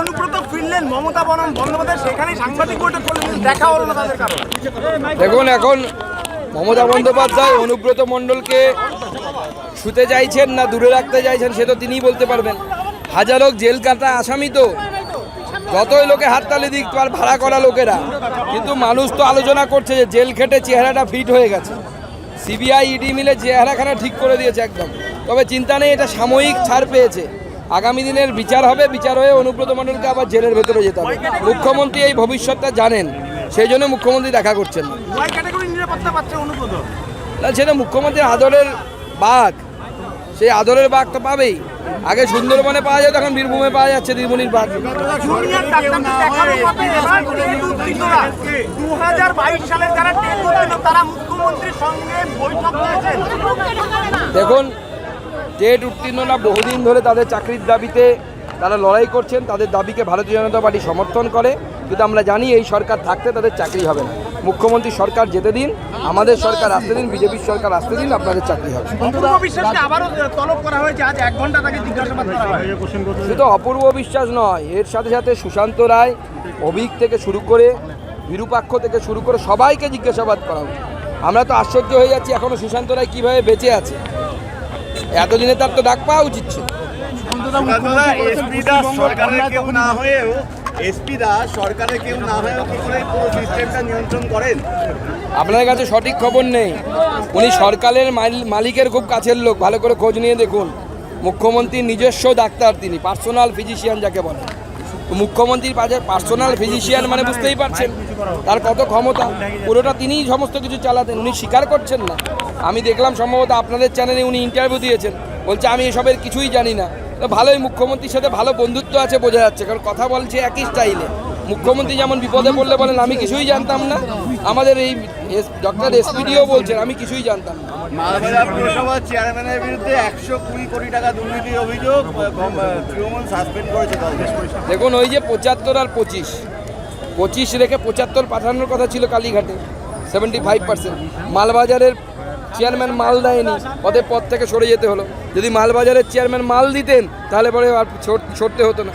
অনুব্রত ফিরলেন মমতা বরণ বন্দ্যোপাধ্যায়। সেখানেই সাংবাদিক বৈঠক করলেন দেখা হলো না তাদের কারণ দেখুন, এখন মমতা বন্দ্যোপাধ্যায় অনুব্রত মণ্ডলকে শুতে চাইছেন না, দূরে রাখতে চাইছেন, সে তো তিনিই বলতে পারবেন। হাজারো জেল কাটা আসামি তো। যতই লোকে হাততালি দিক আর ভাড়া করা লোকেরা। কিন্তু মানুষ তো আলোচনা করছে যে জেল খেটে চেহারাটা ফিট হয়ে গেছে। সিবিআই, ইডি মিলে চেহারাখানা ঠিক করে দিয়েছে একদম। তবে চিন্তা নেই, এটা সাময়িক ছাড় পেয়েছে। আগামী দিনের বিচার হবে বিচার হয়ে অনুব্রত মণ্ডলকে আবার জেলের ভেতরে যেতে হবে। মুখ্যমন্ত্রী এই ভবিষ্যৎটা জানেন সেই জন্য মুখ্যমন্ত্রী দেখা করছেন না। সেটা মুখ্যমন্ত্রীর আদরের বাঘ সেই আদরের বাঘ তো পাবেই। আগে সুন্দরবনে পাওয়া যেত এখন বীরভূমে পাওয়া যাচ্ছে দিদিমণির বাঘ। দেখানো টেট উত্তীর্ণরা বহুদিন ধরে তাদের চাকরির দাবিতে তারা লড়াই করছেন তাদের দাবিকে ভারতীয় জনতা পার্টি সমর্থন করে। কিন্তু আমরা জানি এই সরকার থাকতে তাদের চাকরি হবে না। মুখ্যমন্ত্রী সরকার যেতে দিন আমাদের সরকার আসতে দিন বিজেপির সরকার আসতে দিন আপনাদের চাকরি হবে। অপূর্ব বিশ্বাসকে আবারও তলব করা হয়েছে আজ এক ঘণ্টা তাকে জিজ্ঞাসাবাদ করা হয়। শুধু অপূর্ব বিশ্বাস নয়। এর সাথে সাথে সুশান্ত রায় অভিক থেকে শুরু করে বিরূপাক্ষ থেকে শুরু করে সবাইকে জিজ্ঞাসাবাদ করা আমরা তো আশ্চর্য হয়ে যাচ্ছি এখনও সুশান্ত রায় কীভাবে বেঁচে আছে? এতদিনে তার তো ডাক পাওয়া উচিত ছিল। এসপি দা সরকারের কেউ না হয়েও এসপি দা সরকারের কেউ না হয়েও কি করে পুরো সিস্টেমটা নিয়ন্ত্রণ করেন? আপনার কাছে সঠিক খবর নেই। উনি সরকারের মাল- মালিকের খুব কাছের লোক। ভালো করে খোঁজ নিয়ে দেখুন। মুখ্যমন্ত্রী নিজস্ব ডাক্তার তিনি পার্সোনাল ফিজিশিয়ান যাকে বলে। তো বাজার পার্সোনাল ফিজিশিয়ান মানে বুঝতেই পারছেন, তার কত ক্ষমতা, পুরোটা তিনিই সমস্ত কিছু চালাতেন, উনি স্বীকার করছেন না। আমি দেখলাম সম্ভবত আপনাদের চ্যানেলে উনি ইন্টারভিউ দিয়েছেন, বলছে আমি এসবের কিছুই জানি না। তো ভালোই মুখ্যমন্ত্রীর সাথে ভালো বন্ধুত্ব আছে, বোঝা যাচ্ছে, কারণ কথা বলছে একই স্টাইলে মুখ্যমন্ত্রী যেমন বিপদে পড়লে বলেন আমি কিছুই জানতাম না। আমাদের এই ডক্টর এসপিডিও বলছেন আমি কিছুই জানতাম না। মালবাজার পুরসভার চেয়ারম্যানের বিরুদ্ধে একশো কুড়ি কোটি টাকা দুর্নীতির অভিযোগ আহ, গম- আহ, তৃণমূল সাসপেন্ড করেছে দেখুন ওই যে পঁচাত্তর আর পঁচিশ পঁচিশ রেখে পঁচাত্তর পাঠানোর কথা ছিল কালীঘাটে সেভেন্টি ফাইভ পার্সেন্ট মালবাজারের চেয়ারম্যান মাল দেয়নি ওদের পদ থেকে সরে যেতে হলো। যদি মালবাজারের চেয়ারম্যান মাল দিতেন তাহলে পরে আর ছড়তে হতো না।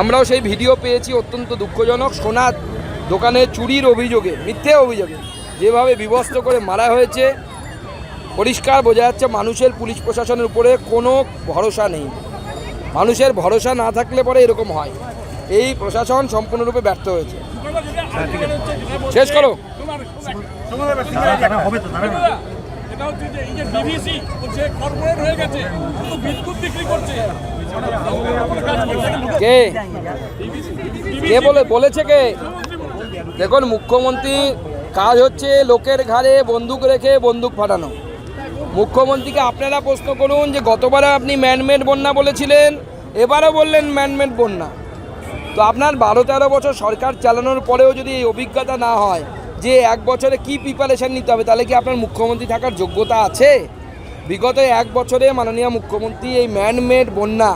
আমরাও সেই ভিডিও পেয়েছি, অত্যন্ত দুঃখজনক। সোনা দোকানে চুরির অভিযোগে, মিথ্যে অভিযোগে, যেভাবে বিভস্ত করে মারা হয়েছে, পরিষ্কার বোঝা যাচ্ছে মানুষের পুলিশ প্রশাসনের উপরে কোনো ভরসা নেই। মানুষের ভরসা না থাকলে পরে এরকম হয়। এই প্রশাসন সম্পূর্ণরূপে ব্যর্থ হয়েছে। শেষ করো। এটা হচ্ছে যে এই যে ডিভিসি যে কর্পোরেট হয়ে গেছে বিদ্যুৎ বিক্রি করছে। কে? কে বলে, বলেছে কে? দেখুন, মুখ্যমন্ত্রী কাজ হচ্ছে লোকের ঘাড়ে বন্দুক রেখে বন্দুক ফাটানো। মুখ্যমন্ত্রীকে আপনারা প্রশ্ন করুন যে, গতবারে আপনি ম্যানমেড বন্যা বলেছিলেন, এবারও বললেন ম্যানমেড বন্যা। তো আপনার বারো তেরো বছর সরকার চালানোর পরেও যদি এই অভিজ্ঞতা না হয়, যে এক বছরে কি প্রিপারেশান নিতে হবে, তাহলে কি আপনার মুখ্যমন্ত্রী থাকার যোগ্যতা আছে? বিগত এক বছরে মাননীয় মুখ্যমন্ত্রী এই ম্যানমেড বন্যা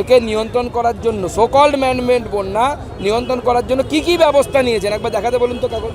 একে নিয়ন্ত্রণ করার জন্য সকল ম্যানমেড বন্যা নিয়ন্ত্রণ করার জন্য কি কি ব্যবস্থা নিয়েছেন? একবার দেখাতে বলুন তো কাগজ।